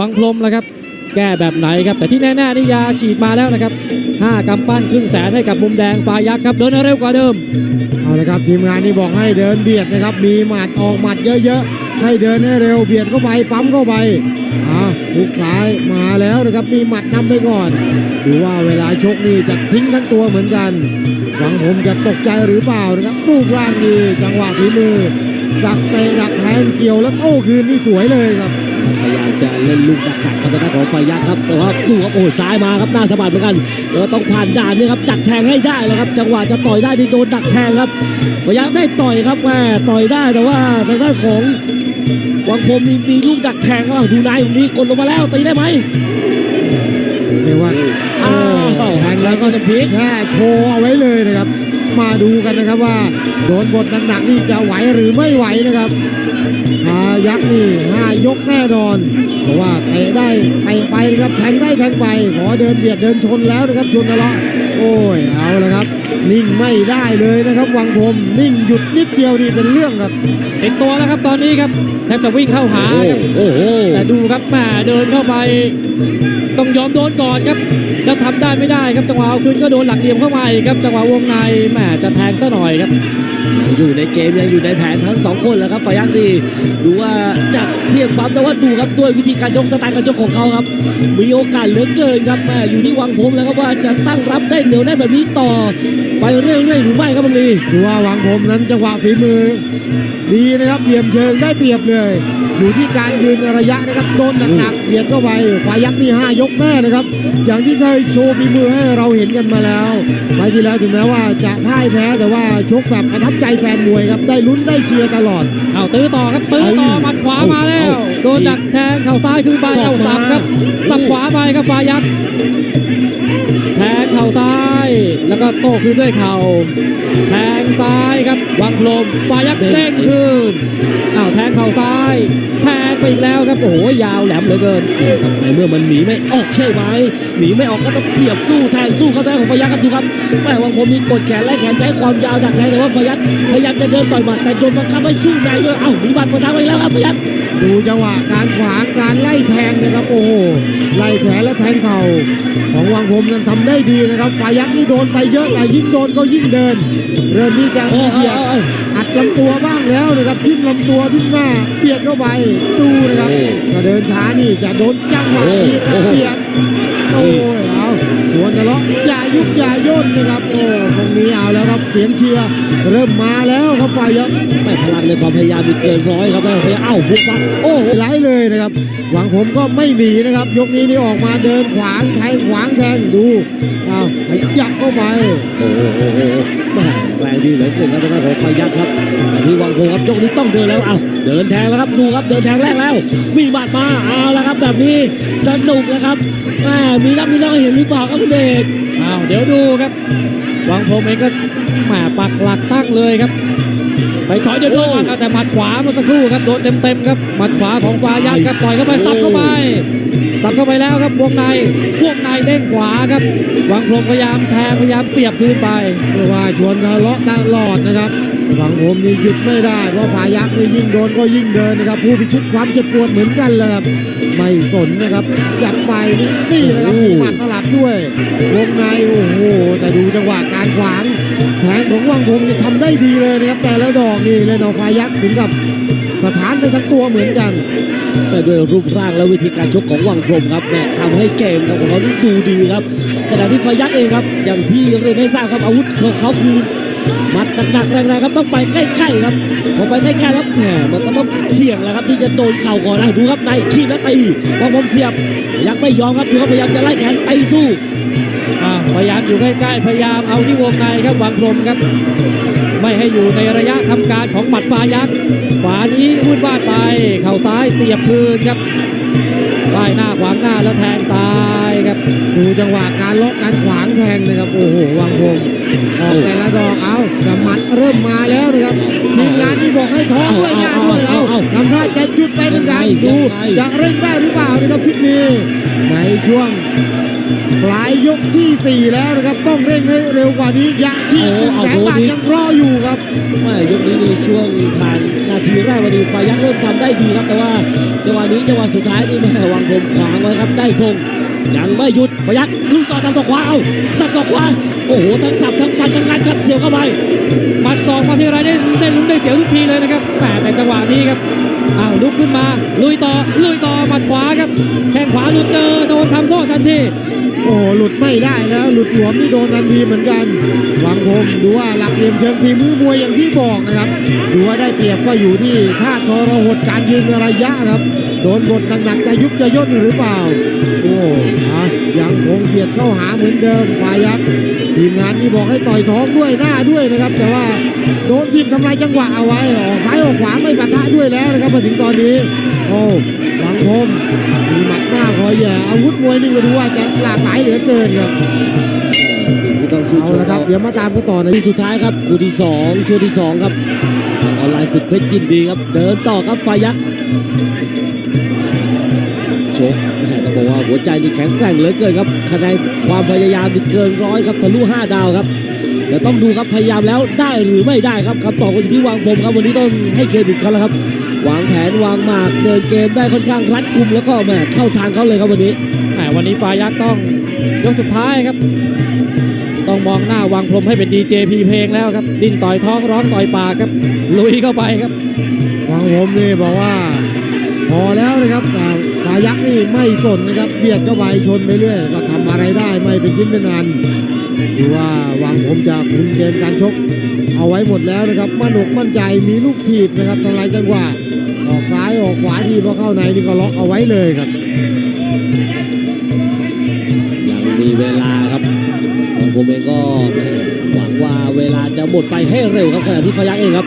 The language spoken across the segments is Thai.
วังพรมแล้วครับ แก้แบบไหนครับ แต่ที่แน่ๆนี่ยาฉีดมาแล้วนะครับ 5กำปั้นครึ่งแสนให้กับมุมแดงฟ้ายักษ์ครับเดินเร็วกว่าเดิม เอาละครับทีมงานนี่บอกให้เดินเบียดนะครับ มีหมัดออกหมัดเยอะๆ ให้เดินให้เร็วเบียดเข้าไปปั๊มเข้าไปอ่าหุกซ้ายมาแล้วนะครับมีหมัดนำไปก่อนดูว่าเวลาชกนี่จะทิ้งทั้งตัวเหมือนกันหวังผมจะตกใจหรือเปล่านะครับรูปร่างดีจังหวะฝีมือดักเตะดักแทงเกี่ยวแล้วโต้คืนนี่สวยเลยครับ เล่นลูกดักดักพัฒนาของไฟยักษ์ครับแต่ว่าดูครับโอ้ยซ้ายมาครับหน้าสะบัดเหมือนกันแล้วก็ต้องผ่านด่านนี่ครับดักแทงให้ได้แล้วครับ จังหวะจะต่อยได้ที่โดนดักแทงครับไฟยักษ์ได้ต่อยครับแม่ต่อยได้แต่ว่าทางด้านของวังพรมนี่มีลูกดักแทงครับอ้าวดูนายอยู่นี้กดลงมาแล้วตีได้ไหมเรียกว่าอ้าวแทงแล้วก็จะพลิกแค่โชว์เอาไว้เลยนะครับ มาดูกันนะครับว่า โดนบทหนักๆนี่จะไหวหรือไม่ไหวนะครับพายักษ์นี่ห้ายกแน่นอน เพราะว่าเตะได้เตะไปนะครับแทงได้แทงไป ขอเดินเบียดเดินชนแล้วนะครับชวนทะเลาะ โอ้ยเอาละครับ นิ่งไม่ได้เลยนะครับ วังพรมนิ่งหยุดนิดเดียวนี่เป็นเรื่องครับติดตัวแล้วครับตอนนี้ครับแทบจะวิ่งเข้าหาโอ้ครับโอ้โหแต่ดูครับแหม่เดินเข้าไป ต้องยอมโดนก่อนครับแล้วทำได้ไม่ได้ครับจังหวะเอาคืนก็โดนหลักเหลี่ยมเข้ามาอีกครับจังหวะวงในแหม่จะแทงซะหน่อยครับ อยู่ในเกมยังอยู่ในแผนทั้งสองคนแล้วครับไฟยักษ์นี่ดูว่าจับเพียงปั๊มแต่ว่าดูครับด้วยวิธีการชกสไตล์การชกของเขาครับ มีโอกาสเหลือเกินครับแม่อยู่ที่วังผมแล้วครับว่าจะตั้งรับได้เหนียวแน่นแบบนี้ต่อ ไปเรื่อยๆหรือไม่ครับบังลีดูว่าวังผมนั้นจังหวะฝีมือ ดีนะครับเหลี่ยมเชิงได้เปรียบเลย อยู่ที่การยืนระยะนะครับโดนหนักๆเบียดเข้าไปฝ่ายยักษ์นี่ห้ายกแน่นะครับ อย่างที่เคยโชว์ฝีมือให้เราเห็นกันมาแล้วไปที่แล้วถึงแม้ว่าจะพ่ายแพ้แต่ว่าชกแบบประทับใจแฟนมวยครับได้ลุ้นได้เชียร์ตลอดเอาตื้อต่อครับตื้อต่อหมัดขวามาแล้วโดนดักแทงเข่าซ้ายคือไปเอาสับครับสับขวาไปครับฟ้ายักษ์ แทงเข่าซ้าย แล้วก็โต้คืนด้วยเข่า แทงซ้ายครับวางลมฟ้ายักษ์เด้งคืนอ้าวแทงเข่าซ้าย แทงไปอีกแล้วครับ โอ้โหยาวแหลมเหลือเกินในเมื่อมันหนีไม่ออกใช่ไหมหนีไม่ออกก็ต้องเสียบสู้แทงสู้เข้าแทงของไฟยักษ์ครับดูครับแม่วังผมมีกดแขนและแขนใช้ความยาวดักแทงแต่ว่าไฟยักษ์พยายามจะเดินต่อยหมัดแต่โดนบังคับให้สู้ในด้วยเอ้ามีบัตรประทับไปแล้วครับไฟยักษ์ดูจังหวะการขวางการไล่แทงนะครับโอ้โหไล่แขนและแทงเข่า ของวังผมนั้นทำได้ดีนะครับฝ่ายยักษ์นี่โดนไปเยอะแต่ยิ่งโดนก็ยิ่งเดิน เริ่มที่จะโอ้โหเบียดอัดลำตัวบ้างแล้วนะครับทิ่มลำตัวทิ่มหน้าเบียดเข้าไปดูนะครับถ้าเดินช้านี่จะโดนจังหวะนี้นะครับเบียดโอ้ยเอาช วนทะเลาะอย่ายุบอย่าย่นนะครับ โอ้ตรงนี้เอาแล้วครับเสียงเชียร์เริ่มมาแล้วครับฝ่ายยักษ์แม่พลังในความพยายามมีเกินร้อยครับแม่พยายามเอ้าบุกมาโอ้โหไล่เลยนะครับ หวังผมก็ไม่หนีนะครับ ยกนี้นี่ออกมาเดินขวางแทงขวางแทงดูเอาขยับเข้าไปโอ้โห ดีเหลือเกินครับทางด้านของไฟยักษ์ครับแต่ที่วังโพครับยกนี้ต้องเดินแล้วเอ้าเดินแทงแล้วครับดูครับเดินแทงแรกแล้ว มีบาดมาเอาแล้วครับ แบบนี้สนุกแล้วครับแม่มีนับมีน้อยเห็นหรือเปล่าครับคุณเด็กอ้าวเดี๋ยวดูครับวังโพเองก็แหมปักหลักตั้งเลยครับ ไปถอยเดี๋ยวโดนหมัดเอาแต่หมัดขวาเมื่อสักครู่ครับโดนเต็มๆครับหมัดขวาของฟ้ายักษ์ครับต่อยเข้าไปซับเข้าไปซับเข้าไปแล้วครับวงในวงในเด้งขวาครับวังพรมพยายามแทงพยายามเสียบคืนไปเรียกว่าชวนทะเลาะตลอดนะครับหวังผมนี่หยุดไม่ได้เพราะฝ่ายยักษ์นี่ยิ่งโดนก็ยิ่งเดินนะครับ ผู้พิชิตความเจ็บปวดเหมือนกันแหละครับไม่สนนะครับยัดไปนี่นี่นะครับมีหมัดสลับด้วยวงในโอ้โหแต่ดูจังหวะการขวาง แทงของวังผมนี่ทำได้ดีเลยนะครับ แต่ละดอกนี่เล่นเอาฝ่ายักษ์ถึงกับสถานไปทั้งตัวเหมือนกัน แต่ด้วยรูปร่างและวิธีการชกของวังพรมครับแม่ทำให้เกมครับของเขานี่ดูดีครับขณะที่ไฟยักษ์เองครับ อย่างที่เรียนให้ทราบครับอาวุธของเขาคือมัดหนักๆแรงๆครับต้องไปใกล้ๆครับพอไปใกล้ๆแล้วแหมมันก็ต้องเสี่ยงแหละครับที่จะโดนเข่าก่อนนะดูครับในขีบและตีวังพรมเสียบยังไม่ยอมครับดูครับพยายามจะไล่แขนตีสู้ พยายามอยู่ใกล้ๆพยายามเอาที่วงในครับวังพรมครับ ไม่ให้อยู่ในระยะทำการของหมัดฟ้ายักษ์ขวานี้วุ่นวาดไป เข่าซ้ายเสียบคืนครับป้ายหน้าขวางหน้าแล้วแทงซ้ายครับ ดูจังหวะการล็อกการขวางแทงนะครับโอ้โหวังพงออกแต่ละดอกเอากำมัดเริ่มมาแล้วนะครับทีมงานที่บอกให้ท้องด้วยงานด้วยเอาทำท่าจะหยุ ดไปเหมือนกันดูจะเร่งได้หรือเปล่านะครับชุดนี้ในช่วงปลายยกที่ 4 แล้วนะครับ ต้องเร่งให้เร็วกว่านี้ยาที่หนึ่งแสนบาทยังรออยู่ครับว่ายกนี้นี่ช่วงผ่านนาทีแรกวันนี้ฝ่ายยักษ์เริ่มทำได้ดีครับ แต่ว่าจังหวะนี้จังหวะสุดท้ายนี่แม่วางผมขวางไว้ครับได้ทรง ยังไม่หยุดฝ่ายยักษ์ลุยต่อทำศอกขวาเอาสับศอกขวาโอ้โหทั้งสับทั้งฟันทั้งงัดครับเสียวเข้าไปหมัดสองมาที่ไรได้ได้ลุ้นได้เสียวทุกทีเลยนะครับแหมแต่จังหวะนี้ครับอ้าวลุกขึ้นมา ลุยต่อลุยต่อหมัดขวาครับแข้งขวาหลุดเจอโดนทำโทษทันทีโอ้โหหลุดไม่ได้แล้วหลุดหลวมนี่โดนทันทีเหมือนกันหวังผมดูว่าหลักเหลี่ยมเชิงฝีมือมวยอย่างที่บอกนะครับดูว่าได้เปรียบก็อยู่ที่ท่าทรหดการยืนระยะครับโดนบทหนักๆจะยุบจะย่นหรือเปล่า โอ้อะยังคงเบียดเข้าหาเหมือนเดิมฝ่ายยักษ์ทีมงานนี่บอกให้ต่อยท้องด้วยหน้าด้วยนะครับ แต่ว่าโดนทีมทำลายจังหวะเอาไว้ออกซ้ายออกขวาไม่ปะทะด้วยแล้วนะครับมาถึงตอนนี้ โอ้หวังพมมีหมัดหน้าคอยแย่อาวุธมวยนี่ก็ดูว่าจะหลากหลายเหลือเกินครับสิ่งที่ต้องชื่นเอาชมละครับเดี๋ยวมาตามกันต่อในที่สุดท้ายครับคู่ที่สองช่วงที่สองครับทางออนไลน์สุดเพชรยินดีครับ เดินต่อครับฝ่ายยักษ์ชกแหม่ต้อง บอกว่าหัวใจนี่แข็งแกร่งเหลือเกินครับคะแนนความพยายามนี่เกินร้อยครับทะลุห้าดาวครับเดี๋ยวต้องดูครับพยายามแล้วได้หรือไม่ได้ครับคำตอบก็อยู่ที่วางผมครับวันนี้ต้องให้เครดิตเขาแล้วครับ วางแผนวางหมากเดินเกมได้ค่อนข้างรัดกุมแล้วก็แหม่เข้าทางเขาเลยครับวันนี้แหมวันนี้ปายักษ์ต้องยกสุดท้ายครับ ต้องมองหน้าวางพรมให้เป็นดีเจพีเพลงแล้วครับดิ้นต่อยท้องร้องต่อยปากครับลุยเข้าไปครับหวังผมนี่บอกว่าพอแล้วนะครับ พายักษ์นี่ไม่สนนะครับเบียดเข้าไปชนไปเรื่อยก็ทำอะไรได้ไม่เป็นชิ้นเป็นอันดูว่าวังผมจะคุมเกมการชก เอาไว้หมดแล้วนะครับมั่นอกมั่นใจมีลูกถีบนะครับทำลายจังหวะออกซ้ายออกขวาทีพอเข้าในนี่ก็ล็อกเอาไว้เลยครับยังมีเวลาครับผมเองก็หวังว่าเวลาจะหมดไปให้เร็วครับขณะที่พยักเองครับ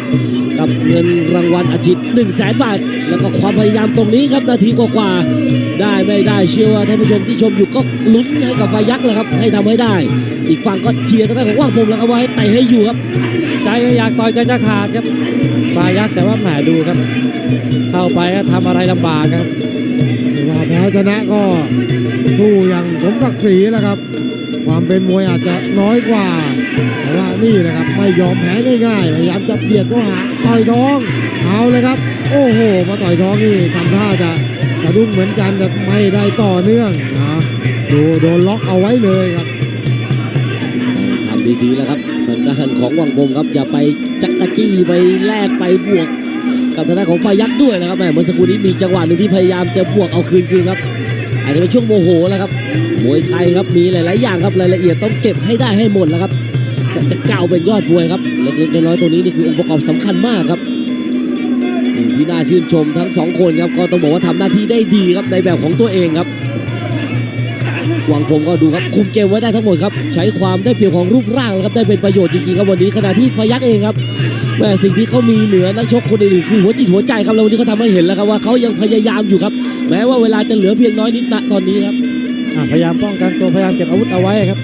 กับเงินรางวัลอาชิต1 0 0 0 0แสนบาท แล้วก็ความพยายามตรงนี้ครับนาทีกว่าๆได้ไม่ได้เชื่อว่าท่านผู้ชมที่ชมอยู่ก็ลุ้นให้กับพยักเลยครับให้ทำให้ได้ อีกฝั่งก็เชียร์ทางด้านของว่างผมแล้วก็ว่าให้ไต่ให้อยู่ครับ ใจก็อยากต่อยใจจะขาดครับปายักษ์แต่ว่าแหมดูครับ เข้าไปก็ทำอะไรลำบากครับไม่ว่าแพ้ชนะก็สู้อย่างสมศักดิ์ศรีแล้วครับ ความเป็นมวยอาจจะน้อยกว่าแต่ว่า นี่นะครับไม่ยอมแพ้ง่ายๆพยายามจะเบียดเข้าหาต่อยท้องเอาเลยครับ โอ้โหมาต่อยท้องนี่ทำท่าจะกระดุ้งเหมือนกันแต่ไม่ได้ต่อเนื่องนะดูโดนล็อกเอาไว้เลยครับทำดีๆแล้วครับทางด้านของวังพรมครับอย่าไปจักกะจี้ไปแลกไปบวก กับทางด้านของไฟยักษ์ด้วยนะครับแหมเมื่อสักครู่นี้มีจังหวะหนึ่งที่พยายามจะบวกเอาคืนคืนครับอาจจะเป็นช่วงโมโหแล้วครับมวยไทยครับมีหลาย ๆ อย่างครับรายละเอียดต้องเก็บให้ได้ให้หมดแล้วครับ แต่จะก้าวเป็นยอดมวยครับ เล็กๆน้อยๆตรงนี้นี่คือองค์ประกอบสำคัญมากครับ สิ่งที่น่าชื่นชมทั้งสองคนครับก็ต้องบอกว่าทำหน้าที่ได้ดีครับในแบบของตัวเองครับหวังผมก็ดูครับคุมเกมไว้ได้ทั้งหมดครับใช้ความได้เปรียบของรูปร่างแล้วครับได้เป็นประโยชน์จริงๆครับวันนี้ขณะที่พยักเองครับแม่สิ่งที่เขามีเหนือนักชกคนอื่นคือหัวจิตหัวใจครับแล้ววันนี้เขาทำให้เห็นแล้วครับว่าเขายังพยายามอยู่ครับ แม้ว่าเวลาจะเหลือเพียงน้อยนิดณตอนนี้ครับพยายามป้องกันตัวพยายามเก็บอาวุธเอาไว้ครับ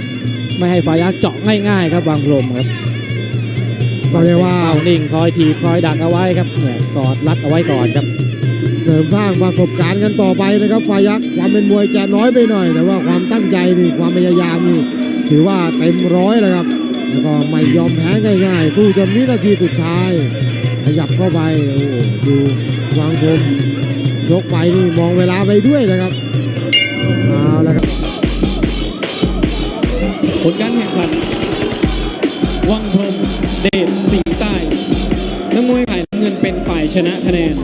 ไม่ให้ฝ่ายยักษ์เจาะง่ายๆครับวางพรมครับก็เรียกว่าเป้านิ่งคอยถีบคอยดักเอาไว้ครับเนี่ยกอดรัดเอาไว้ก่อนครับ เสริมสร้างประสบการณ์กันต่อไปนะครับฟายักษ์ความเป็นมวยจะน้อยไปหน่อย แต่ว่าความตั้งใจนี่ความพยายามนี่ถือว่าเต็มร้อยเลยครับแล้วก็ไม่ยอมแพ้ง่ายๆสู้จนวินาทีสุดท้ายขยับเข้าไปโอ้โหดูวางพรมยกไปนี่มองเวลาไปด้วยนะครับ ผลการแข่งขัน วังพรมเดชสิงห์ใต้นักมวยฝ่ายเงินเป็นฝ่ายชนะคะแนน